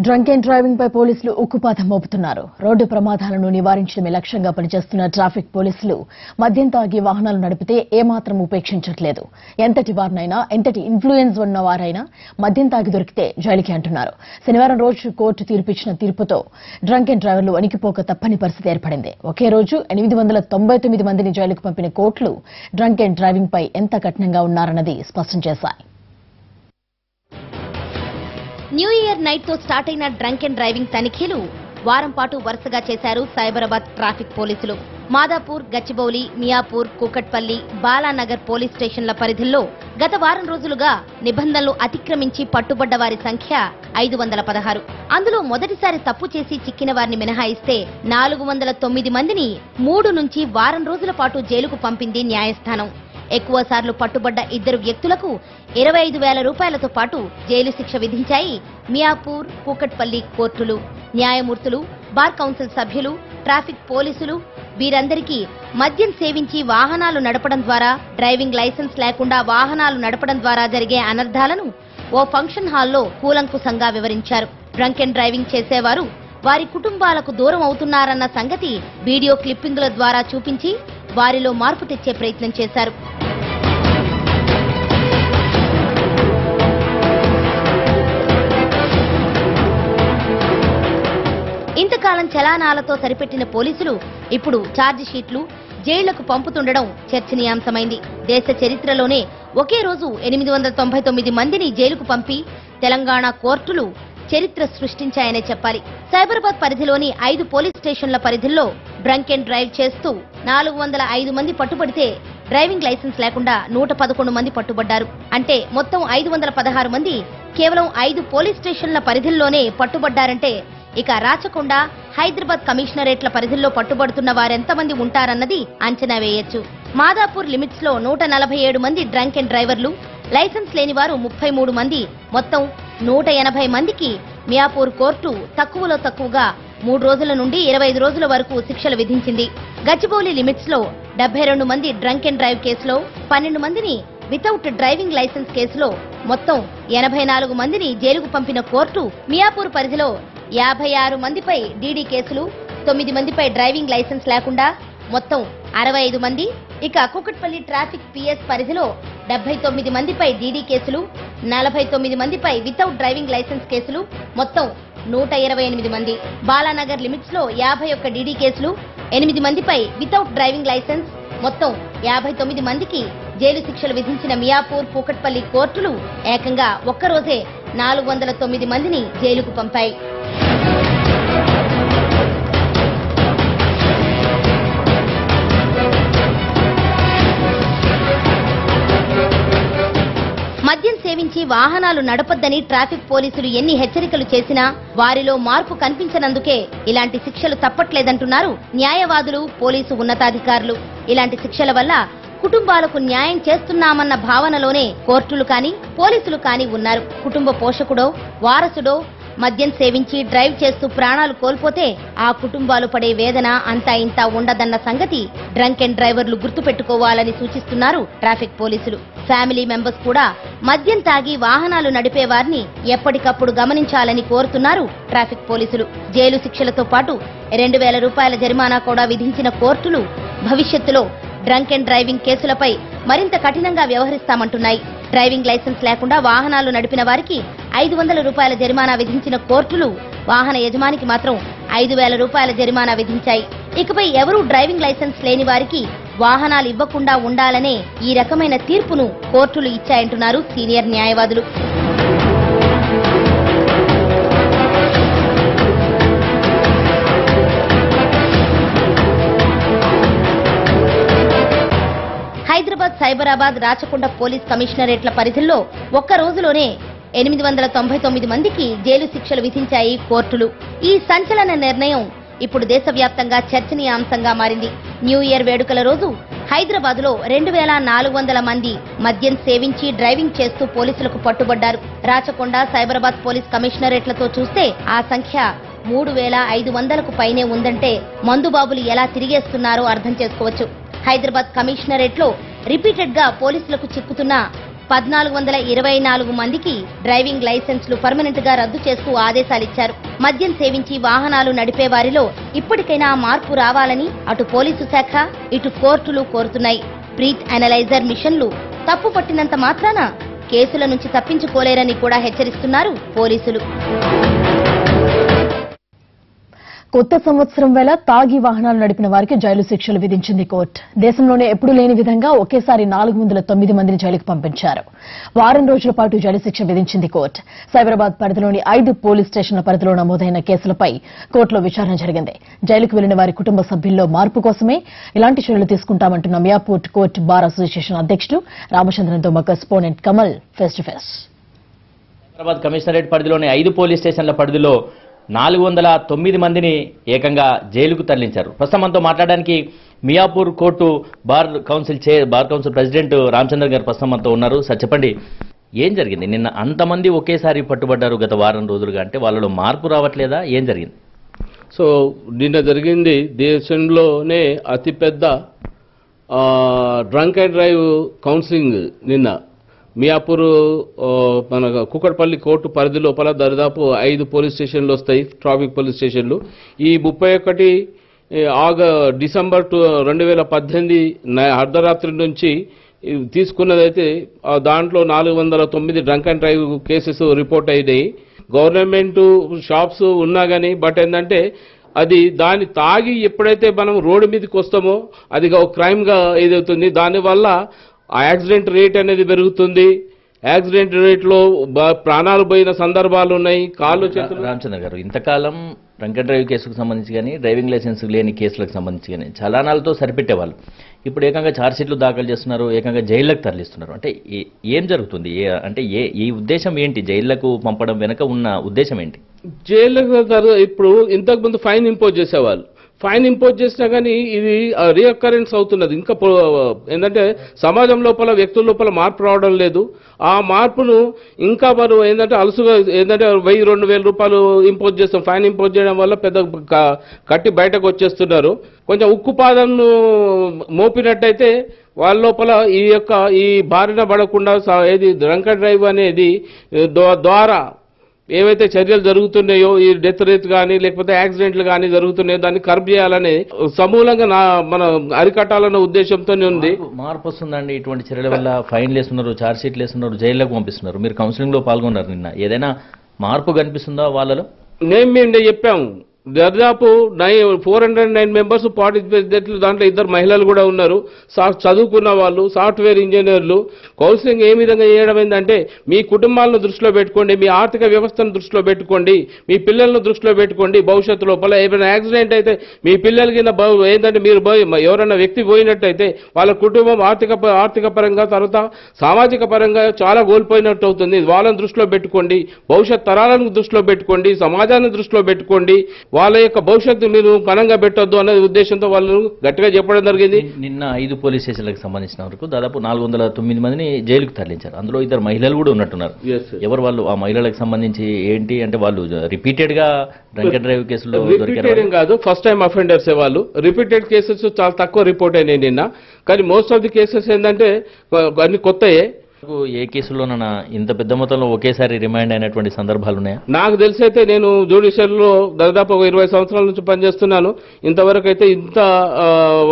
Drunk and driving పై పోలీసులు ఉక్కుపాతం మోపుతున్నారు. Road ప్రమాదాలను నివారించడమే లక్ష్యంగా పనిచేస్తున్న ట్రాఫిక్ పోలీసులు మద్యం తాగి వాహనాలు నడిపితే ఏమాత్రం ఉపేక్షించట్లేదు. ఎంతటి వారినైనా ఎంతటి ఇన్ఫ్లుయెన్స్ ఉన్న వారైనా మద్యం తాగి దొరికితే జైలుకి అంటున్నారు. శనివారం రోజు కోర్టు తీర్పిచ్చిన తీర్పుతో డ్రంక్ అండ్ డ్రైవర్లు వణికిపోక తప్పని పరిస్థితి ఏర్పడింది. ఒకే రోజు ఎనిమిది వందల తొంభై తొమ్మిది మందిని జైలుకు పంపిన కోర్టులు డ్రంక్ అండ్ డ్రైవింగ్ పై ఎంత కఠినంగా ఉన్నారన్నది స్పష్టం చేశాయి. న్యూ ఇయర్ నైట్తో స్టార్ట్ అయిన డ్రంక్ అండ్ డ్రైవింగ్ తనిఖీలు వారం పాటు వరుసగా చేశారు సైబరాబాద్ ట్రాఫిక్ పోలీసులు. మాదాపూర్ గచ్చిబౌలి మియాపూర్ కూకట్పల్లి బాలానగర్ పోలీస్ స్టేషన్ల పరిధిలో గత వారం రోజులుగా నిబంధనలు అతిక్రమించి పట్టుబడ్డ వారి సంఖ్య ఐదు వందల పదహారు. అందులో మొదటిసారి తప్పు చేసి చిక్కిన వారిని మినహాయిస్తే నాలుగు వందల తొమ్మిది మందిని మూడు నుంచి వారం రోజుల పాటు జైలుకు పంపింది న్యాయస్థానం. ఎక్కువ సార్లు పట్టుబడ్డ ఇద్దరు వ్యక్తులకు ఇరవై ఐదు వేల రూపాయలతో పాటు జైలు శిక్ష విధించాయి. మియాపూర్ కూకట్పల్లి కోర్టులు న్యాయమూర్తులు బార్ కౌన్సిల్ సభ్యులు ట్రాఫిక్ పోలీసులు వీరందరికీ మద్యం సేవించి వాహనాలు నడపడం ద్వారా డ్రైవింగ్ లైసెన్స్ లేకుండా వాహనాలు నడపడం ద్వారా జరిగే అనర్థాలను ఓ ఫంక్షన్ హాల్లో కూలంకుశంగా వివరించారు. డ్రంక్ అండ్ డ్రైవింగ్ చేసేవారు వారి కుటుంబాలకు దూరం అవుతున్నారన్న సంగతి వీడియో క్లిప్పింగుల ద్వారా చూపించి వారిలో మార్పు తెచ్చే ప్రయత్నం చేశారు. ఇంతకాలం చలానాలతో సరిపెట్టిన పోలీసులు ఇప్పుడు షీట్లు జైళ్ళకు పంపుతుండడం చర్చనీయాంశమైంది. దేశ చరిత్రలోనే ఒకే రోజు ఎనిమిది వందల తొంభై తొమ్మిది మందిని జైలుకు పంపి తెలంగాణ కోర్టులు చరిత్ర సృష్టించాయనే చెప్పాలి. సైబరాబాద్ పరిధిలోని ఐదు పోలీస్ స్టేషన్ల పరిధిలో డ్రంక్ అండ్ డ్రైవ్ చేస్తూ నాలుగు వందల ఐదు మంది పట్టుబడితే డ్రైవింగ్ లైసెన్స్ లేకుండా నూట పదకొండు మంది పట్టుబడ్డారు. అంటే మొత్తం ఐదు వందల పదహారు మంది కేవలం ఐదు పోలీస్ స్టేషన్ల పరిధిలోనే పట్టుబడ్డారంటే ఇక రాచకొండ హైదరాబాద్ కమిషనరేట్ల పరిధిలో పట్టుబడుతున్న వారెంతమంది ఉంటారన్నది అంచనా వేయొచ్చు. మాదాపూర్ లిమిట్స్లో నూట నలభై ఏడు మంది డ్రంక్ అండ్ డ్రైవర్లు లైసెన్స్ లేని వారు ముప్పై మూడు మంది మొత్తం నూట ఎనభై మందికి మియాపూర్ కోర్టు తక్కువలో తక్కువగా మూడు రోజుల నుండి ఇరవై ఐదు రోజుల వరకు శిక్షలు విధించింది. గచ్చిబౌలి లిమిట్స్లో డెబ్బై రెండు మంది డ్రంక్ అండ్ డ్రైవ్ కేసులో పన్నెండు మందిని వితౌట్ డ్రైవింగ్ లైసెన్స్ కేసులో మొత్తం ఎనభై నాలుగు మందిని జైలుకు పంపిన కోర్టు మియాపూర్ పరిధిలో యాభై ఆరు మందిపై డీడీ కేసులు తొమ్మిది మందిపై డ్రైవింగ్ లైసెన్స్ లేకుండా మొత్తం అరవై ఐదు మంది ఇక కుకట్పల్లి ట్రాఫిక్ పిఎస్ పరిధిలో డెబ్బై తొమ్మిది మందిపై డీడీ కేసులు నలభై తొమ్మిది మందిపై వితౌట్ డ్రైవింగ్ లైసెన్స్ కేసులు మొత్తం నూట ఇరవై ఎనిమిది మంది. బాలానగర్ లిమిట్స్లో యాభై ఒక్క డీడీ కేసులు ఎనిమిది మందిపై వితౌట్ డ్రైవింగ్ లైసెన్స్. మొత్తం యాభై తొమ్మిది మందికి జైలు శిక్షలు విధించిన మియాపూర్ కూకట్పల్లి కోర్టులు ఏకంగా ఒక్కరోజే నాలుగు వందల తొమ్మిది మందిని జైలుకు పంపాయి. మద్యం సేవించి వాహనాలు నడపొద్దని ట్రాఫిక్ పోలీసులు ఎన్ని హెచ్చరికలు చేసినా వారిలో మార్పు కనిపించనందుకే ఇలాంటి శిక్షలు తప్పట్లేదంటున్నారు న్యాయవాదులు పోలీసు ఉన్నతాధికారులు. ఇలాంటి శిక్షల వల్ల కుటుంబాలకు న్యాయం చేస్తున్నామన్న భావనలోనే కోర్టులు కానీ పోలీసులు కానీ ఉన్నారు. కుటుంబ పోషకుడో వారసుడో మద్యం సేవించి డ్రైవ్ చేస్తూ ప్రాణాలు కోల్పోతే ఆ కుటుంబాలు పడే వేదన అంతా ఇంత ఉండదన్న సంగతి డ్రంక్ అండ్ డ్రైవర్లు గుర్తుపెట్టుకోవాలని సూచిస్తున్నారు ట్రాఫిక్ పోలీసులు. ఫ్యామిలీ మెంబర్స్ కూడా మద్యం తాగి వాహనాలు నడిపే వారిని ఎప్పటికప్పుడు గమనించాలని కోరుతున్నారు ట్రాఫిక్ పోలీసులు. జైలు శిక్షలతో పాటు రెండు వేల రూపాయల జరిమానా కూడా విధించిన కోర్టులు భవిష్యత్తులో డ్రంక్ అండ్ డ్రైవింగ్ కేసులపై మరింత కఠినంగా వ్యవహరిస్తామంటున్నాయి. డ్రైవింగ్ లైసెన్స్ లేకుండా వాహనాలు నడిపిన వారికి ఐదు వందల రూపాయల జరిమానా విధించిన కోర్టులు వాహన యజమానికి మాత్రం ఐదు వేల రూపాయల జరిమానా విధించాయి. ఇకపై ఎవరూ డ్రైవింగ్ లైసెన్స్ లేని వారికి వాహనాలు ఇవ్వకుండా ఉండాలనే ఈ రకమైన తీర్పును కోర్టులు ఇచ్చాయంటున్నారు సీనియర్ న్యాయవాదులు. సైబరాబాద్ రాచకొండ పోలీస్ కమిషనరేట్ల పరిధిలో ఒక్క రోజులోనే ఎనిమిది వందల తొంభై తొమ్మిది మందికి జైలు శిక్షలు విధించాయి కోర్టులు. ఈ సంచలన నిర్ణయం ఇప్పుడు దేశవ్యాప్తంగా చర్చనీయాంశంగా మారింది. న్యూ ఇయర్ వేడుకల రోజు హైదరాబాద్లో రెండు వేల నాలుగు వందల మంది మద్యం సేవించి డ్రైవింగ్ చేస్తూ పోలీసులకు పట్టుబడ్డారు. రాచకొండ సైబరాబాద్ పోలీస్ కమిషనరేట్లతో చూస్తే ఆ సంఖ్య మూడు వేల ఐదు వందలకు పైనే ఉందంటే మందుబాబులు ఎలా తిరిగేస్తున్నారో అర్థం చేసుకోవచ్చు. హైదరాబాద్ కమిషనరేట్లో రిపీటెడ్గా పోలీసులకు చిక్కుతున్న పద్నాలుగు వందల ఇరవై నాలుగు మందికి డ్రైవింగ్ లైసెన్స్లు పర్మనెంట్గా రద్దు చేస్తూ ఆదేశాలిచ్చారు. మద్యం సేవించి వాహనాలు నడిపే వారిలో ఇప్పటికైనా మార్పు రావాలని అటు పోలీసు శాఖ ఇటు కోర్టులు కోరుతున్నాయి. ప్రీత్ అనలైజర్ మిషన్లు తప్పు పట్టినంత మాత్రాన కేసుల నుంచి తప్పించుకోలేరని కూడా హెచ్చరిస్తున్నారు పోలీసులు. కొత్త సంవత్సరం వేళ తాగి వాహనాలు నడిపిన వారికి జైలు శిక్షలు విధించింది కోర్టు. దేశంలోనే ఎప్పుడూ లేని విధంగా ఒకేసారి నాలుగు వందల తొమ్మిది మందిని జైలుకు పంపించారు. వారం రోజుల పాటు జైలు శిక్ష విధించింది కోర్టు. సైబరాబాద్ పరిధిలోని ఐదు పోలీస్ స్టేషన్ల పరిధిలో నమోదైన కేసులపై కోర్టులో విచారణ జరిగింది. జైలుకు వెళ్ళిన వారి కుటుంబ సభ్యుల్లో మార్పు కోసమే ఇలాంటి చర్యలు తీసుకుంటామంటున్న మియాపూర్ కోర్టు బార్ అసోసియేషన్ అధ్యక్షుడు రామచంద్రన్తో correspondent Kamal face to face. Hyderabad commissionerate పరిధిలోని ఐదు పోలీస్ స్టేషన్ల పరిధిలో నాలుగు వందల తొమ్మిది మందిని ఏకంగా జైలుకు తరలించారు. ప్రస్తుతం మనతో మాట్లాడడానికి మియాపూర్ కోర్టు బార్ కౌన్సిల్ చే బార్ కౌన్సిల్ ప్రెసిడెంట్ రామచంద్ర గారు ప్రస్తుతం మనతో ఉన్నారు. సార్ చెప్పండి. ఏం జరిగింది? నిన్న అంతమంది ఒకేసారి పట్టుబడ్డారు గత వారం రోజులుగా. అంటే వాళ్ళలో మార్పు రావట్లేదా? ఏం జరిగింది? సో నిన్న జరిగింది దేశంలోనే అతిపెద్ద డ్రంక్ అండ్ డ్రైవ్ కౌన్సిలింగ్ నిన్న. మియాపూర్ మన కుక్కడపల్లి కోర్టు పరిధి లోపల దరిదాపు ఐదు పోలీస్ స్టేషన్లు వస్తాయి ట్రాఫిక్ పోలీస్ స్టేషన్లు. ఈ ముప్పై ఒకటి ఆగ డిసెంబర్ టు రెండు వేల పద్దెనిమిది అర్ధరాత్రి నుంచి తీసుకున్నదైతే దాంట్లో నాలుగు వందల తొమ్మిది drunk and drive cases report అయినాయి. గవర్నమెంట్ షాప్స్ ఉన్నా కానీ బట్ ఏంటంటే అది దాన్ని తాగి ఎప్పుడైతే మనం రోడ్డు మీదకి వస్తామో అది ఒక క్రైమ్గా ఏదవుతుంది దానివల్ల ఆ యాక్సిడెంట్ రేట్ అనేది పెరుగుతుంది. యాక్సిడెంట్ రేట్లో ప్రాణాలు పోయిన సందర్భాలు ఉన్నాయి. కాళ్ళు చేతులు రామచంద్ర గారు ఇంతకాలం డ్రంక్ డ్రైవ్ కేసుకు సంబంధించి కానీ డ్రైవింగ్ లైసెన్స్ లేని కేసులకు సంబంధించి కానీ చలానాలతో సరిపెట్టేవాళ్ళు. ఇప్పుడు ఏకంగా ఛార్జ్షీట్లు దాఖలు చేస్తున్నారు ఏకంగా జైళ్ళకు తరలిస్తున్నారు. అంటే ఏ- జరుగుతుంది? అంటే ఏ ఈ ఉద్దేశం ఏంటి? జైళ్ళకు పంపడం వెనక ఉన్న ఉద్దేశం ఏంటి? జైళ్ళకు ఇప్పుడు ఇంతకు ముందు ఫైన్ ఇంపోజ్ చేసేవాళ్ళు. ఫైన్ ఇంపోజ్ చేసినా కానీ ఇది రీఅకరెన్స్ అవుతున్నది. ఇంకా ఏంటంటే సమాజం లోపల వ్యక్తుల లోపల మార్పు రావడం లేదు. ఆ మార్పును ఇంకా మనం ఏంటంటే అలసుగా ఏంటంటే వెయ్యి రెండు వేల రూపాయలు ఇంపోజ్ చేస్తాం. ఫైన్ ఇంపోజ్ చేయడం వల్ల పెద్ద కట్టి బయటకు వచ్చేస్తున్నారు. కొంచెం ఉక్కుపాదంను మోపినట్టయితే వాళ్ళ లోపల ఈ యొక్క ఈ బారిన పడకుండా ఏది డ్రంక్ డ్రైవ్ అనేది ద్వారా ఏవైతే చర్యలు జరుగుతున్నాయో ఈ డెత్ రేట్ కానీ లేకపోతే యాక్సిడెంట్లు కానీ జరుగుతున్నాయో దాన్ని కర్బ్ చేయాలని సమూలంగా నా మన అరికట్టాలన్న ఉద్దేశంతోనే ఉంది. మార్పు- వస్తుందండి ఇటువంటి చర్యల వల్ల. ఫైన్లు వేస్తున్నారు ఛార్జ్ షీట్లు వేస్తున్నారు జైల్లోకి పంపిస్తున్నారు. మీరు కౌన్సిలింగ్లో పాల్గొన్నారు నిన్న. ఏదైనా మార్పు కనిపిస్తుందా వాళ్ళలో? నేను మేము చెప్పాము. దాదాపు నై four hundred nine members participate దాంట్లో ఇద్దరు మహిళలు కూడా ఉన్నారు. సా- చదువుకున్న వాళ్ళు సాఫ్ట్వేర్ ఇంజనీర్లు. కౌన్సిలింగ్ ఏ విధంగా చేయడం ఏంటంటే మీ కుటుంబాలను దృష్టిలో పెట్టుకోండి మీ ఆర్థిక వ్యవస్థను దృష్టిలో పెట్టుకోండి మీ పిల్లలను దృష్టిలో పెట్టుకోండి భవిష్యత్తు లోపల ఏమైనా యాక్సిడెంట్ అయితే మీ పిల్లల కింద ఏంటంటే మీరు ఎవరైనా వ్యక్తి పోయినట్టయితే వాళ్ళ కుటుంబం ఆర్థిక ప- ఆర్థిక పరంగా తర్వాత సామాజిక పరంగా చాలా కోల్పోయినట్టు అవుతుంది. వాళ్ళని దృష్టిలో పెట్టుకోండి భవిష్యత్ తరాలను దృష్టిలో పెట్టుకోండి సమాజాన్ని దృష్టిలో పెట్టుకోండి. వాళ్ళ యొక్క భవిష్యత్తు మీరు కణంగా పెట్టొద్దు అనే ఉద్దేశంతో వాళ్ళు గట్టిగా చెప్పడం జరిగింది. నిన్న- ఐదు పోలీస్ స్టేషన్లకు సంబంధించిన వరకు దాదాపు నాలుగు వందల తొమ్మిది మందిని జైలుకు తరలించారు. అందులో ఇద్దరు మహిళలు కూడా ఉన్నట్టున్నారు. ఎవరు వాళ్ళు? ఆ మహిళలకు సంబంధించి ఏంటి? అంటే వాళ్ళు రిపీటెడ్గా డ్రంక్ అండ్ డ్రైవ్ కేసులో రిపీటెడ్ కాదు. ఫస్ట్ టైం అఫెండర్స్ వాళ్ళు. రిపీటెడ్ కేసెస్ చాలా తక్కువ రిపోర్ట్ అయినాయి నిన్న. కానీ మోస్ట్ ఆఫ్ ది కేసెస్ ఏంటంటే అన్ని కొత్తయే. ఏ కేసులోనైనా ఇంత పెద్ద మొత్తంలో ఒకేసారి రిమైండ్ అయినటువంటి సందర్భాలు ఉన్నాయా? నాకు తెలిసి అయితే నేను జ్యుడిషియల్లో దాదాపు ఒక ఇరవై సంవత్సరాల నుంచి పనిచేస్తున్నాను. ఇంతవరకు అయితే ఇంత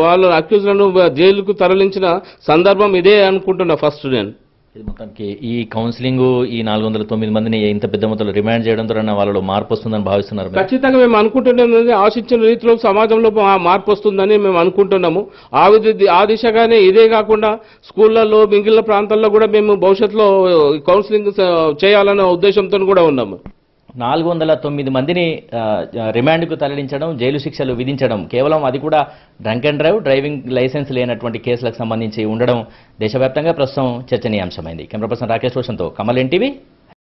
వాళ్ళ అక్యూజ్లను జైలుకు తరలించిన సందర్భం ఇదే అనుకుంటున్నా ఫస్ట్ నేను. ఇది మొత్తానికి ఈ కౌన్సిలింగ్ ఈ నాలుగు వందల తొమ్మిది మందిని ఇంత పెద్ద మొత్తంలో రిమాండ్ చేయడం ద్వారా వాళ్ళలో మార్పు వస్తుందని భావిస్తున్నారు ఖచ్చితంగా మేము అనుకుంటున్నది ఆశించిన రీతిలో సమాజంలో ఆ మార్పు వస్తుందని మేము అనుకుంటున్నాము. ఆ ఆ దిశగానే ఇదే కాకుండా స్కూళ్ళలో మిగిలిన ప్రాంతాల్లో కూడా మేము భవిష్యత్తులో కౌన్సిలింగ్ చేయాలనే ఉద్దేశంతో కూడా ఉన్నాము. నాలుగు వందల తొమ్మిది మందిని రిమాండ్కు తరలించడం జైలు శిక్షలు విధించడం కేవలం అది కూడా drunk and drive driving licence లేనటువంటి కేసులకు సంబంధించి ఉండడం దేశవ్యాప్తంగా ప్రస్తుతం చర్చనీయాంశమైంది. కెమెరా పర్సన్ రాకేష్ రోషన్తో కమల్ ఎన్టీవీ